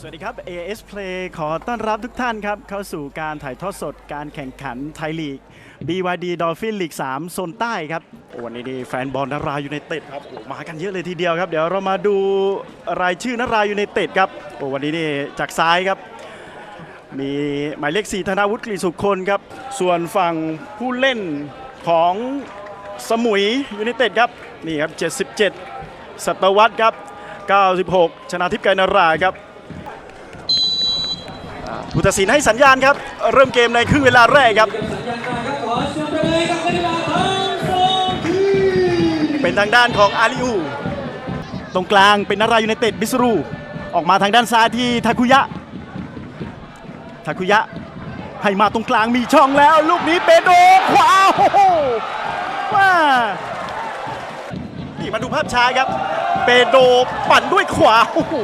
สวัสดีครับ AS Play ขอต้อนรับทุกท่านครับ เข้าสู่การถ่ายทอดสดการแข่งขันไทยลีก BYD Dolphin League 3โซนใต้ครับวันนี้แฟนบอลนารายูไนเต็ดครับมากันเยอะเลยทีเดียวครับ เดี๋ยวเรามาดูรายชื่อนารายูไนเต็ดครับโอ้วันนี้นี่จากซ้ายครับ มีหมายเลข 4 ธนาวุฒิกฤษสุคนครับ ส่วนฝั่งผู้เล่นของสมุยยูไนเต็ดครับนี่ครับ 77 สัตวัตครับ 96 ชนะทิพย์ไกรนารายครับ ผู้ตัดสินให้สัญญาณครับ เริ่มเกมในครึ่งเวลาแรกครับ เป็นทางด้านของอาริอูตรงกลางเป็นนารายูไนเต็ดบิสรู ออกมาทางด้านซ้ายที่ทาคุยะ ทาคุยะให้มาตรงกลางมีช่องแล้ว ลูกนี้เปโดขวาโอ้โหว้านี่มาดูภาพช้าครับ เปโดปั่นด้วยขวาโอ้โห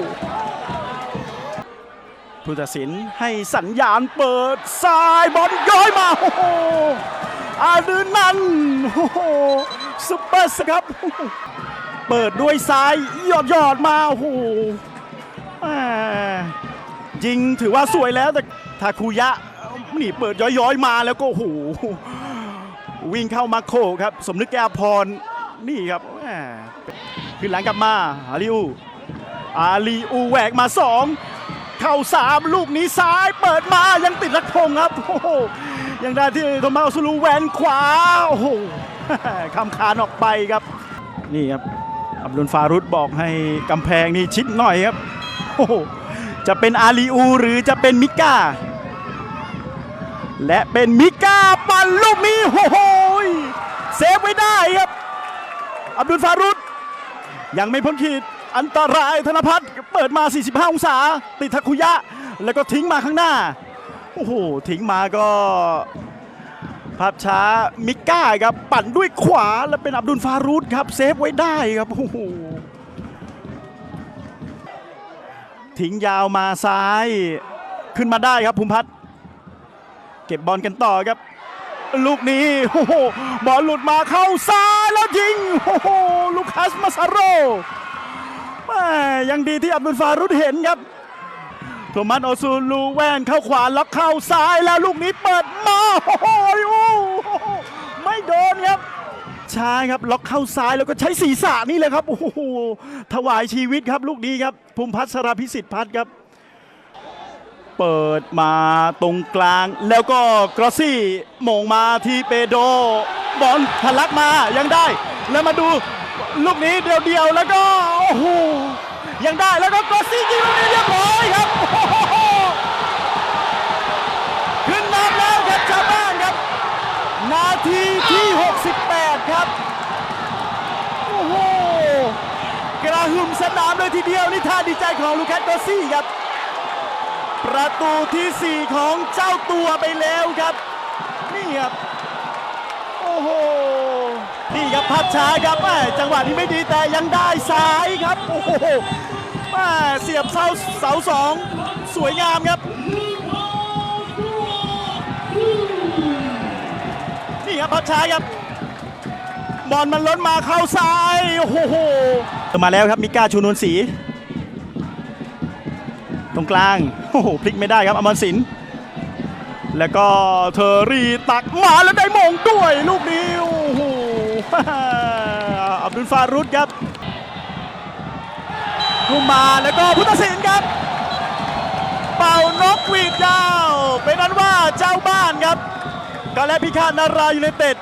ผู้ตัดสินให้สัญญาณเปิดซ้ายบอลย้อยมาโอ้โหอาดืนนันโอ้โหซุปเปอร์สครับ เปิดด้วยซ้ายหยอดหยอดมาโอ้โหยิงถือว่าสวยแล้วแต่ทาคุยะนี่เปิดย้อยๆมาแล้วก็โอ้โหวิ่งเข้ามาโคครับ สมนึกแก้วพรนี่ครับขึ้นหลังกลับมาอาลิอูอาลีอูแหวกมาสอง เข้าสามลูกนี้ซ้ายเปิดมายังติดลักพงครับโอ้โหยังได้ที่โทมัสซูลูแวนขวาโอ้โหคำคานออกไปครับ นี่ครับอับดุลฟารุดบอกให้กำแพงนี่ชิดหน่อยครับโอ้โหจะเป็นอาลีอูหรือจะเป็นมิก้า และเป็นมิก้าปั่นลูกนี้โอ้โหเซฟไว้ได้ครับ อับดุลฟารุดยังไม่พ้นขีด อันตรายธนพัฒน์เปิดมา 45 องศา ติดทักคุยะ แล้วก็ทิ้งมาข้างหน้า โอ้โห ทิ้งมาก็ภาพช้ามิก้าครับ ปั่นด้วยขวาแล้วเป็นอับดุลฟารูดครับ เซฟไว้ได้ครับโอ้โหทิ้งยาวมาซ้ายขึ้นมาได้ครับภูมิพัฒน์เก็บบอลกันต่อครับ ลูกนี้โอ้โหบอลหลุดมาเข้าซ้ายแล้วยิงโอ้โหลูคัสมาซาโร ยังดีที่อับดุลฟารุดเห็นครับโทมัสโอซูลูแวนเข้าขวาล็อกเข้าซ้ายแล้วลูกนี้เปิดมาโอ้โหไม่โดนครับช้าครับล็อกเข้าซ้ายแล้วก็ใช้ศีรษะนี่เลยครับโอ้โหถวายชีวิตครับลูกนี้ครับภูมิพัฒน์สราพิสิทธิ์พัฒน์ครับ เปิดมาตรงกลาง แล้วก็กรอซี่มงมาที่เปโดบอลทะลักมายังได้ แล้วมาดูลูกนี้เดียวๆแล้วก็ อ้โหยังได้แล้วก็กรอสซี่ยิงลูกนี้เรียบร้อยครับขึ้นนำแล้วครับชาวบ้านครับ นาทีที่ 68 ครับโอ้โหกระหึ่มสนามเลยทีเดียวนี่ท่าดีใจของลูคัสกรอสซี่ครับ ประตูทีสี่ 4 ของเจ้าตัวไปแล้วครับ นี่ครับ โอ้โห นี่ครับภาพช้าครับแม่จังหวะนี้ไม่ดีแต่ยังได้ซ้ายครับโอ้โหแม่เสียบเสาเสาสองสวยงามครับนี่ครับภาพช้าครับบอลมันล้นมาเข้าซ้ายโอ้โหมาแล้วครับมิก้าชูนวลศรีตรงกลางโอ้โหพลิกไม่ได้ครับอมรสินแล้วก็เทอรี่ตักมาแล้วได้มงด้วยลูกนี้โอ้โห อับดุลฟารุดครับลุมมาแล้วก็พุทธศิลป์ครับ เป่านกหวีดยาว เป็นนั้นว่าเจ้าบ้านครับกาแลพิฆาตนารายูไนเต็ด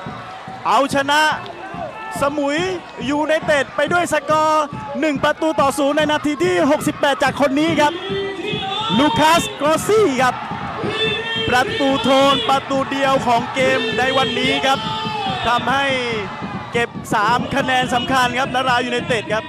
เอาชนะสมุยยูไนเต็ดไปด้วยสกอร์ 1 ประตูต่อศูนย์ในนาทีที่ 68 จากคนนี้ครับ ลูคัสกรอซี่ครับ ประตูโทนประตูเดียวของเกมในวันนี้ครับทำให้ 3 คะแนนสำคัญครับนารายูไนเต็ดครับ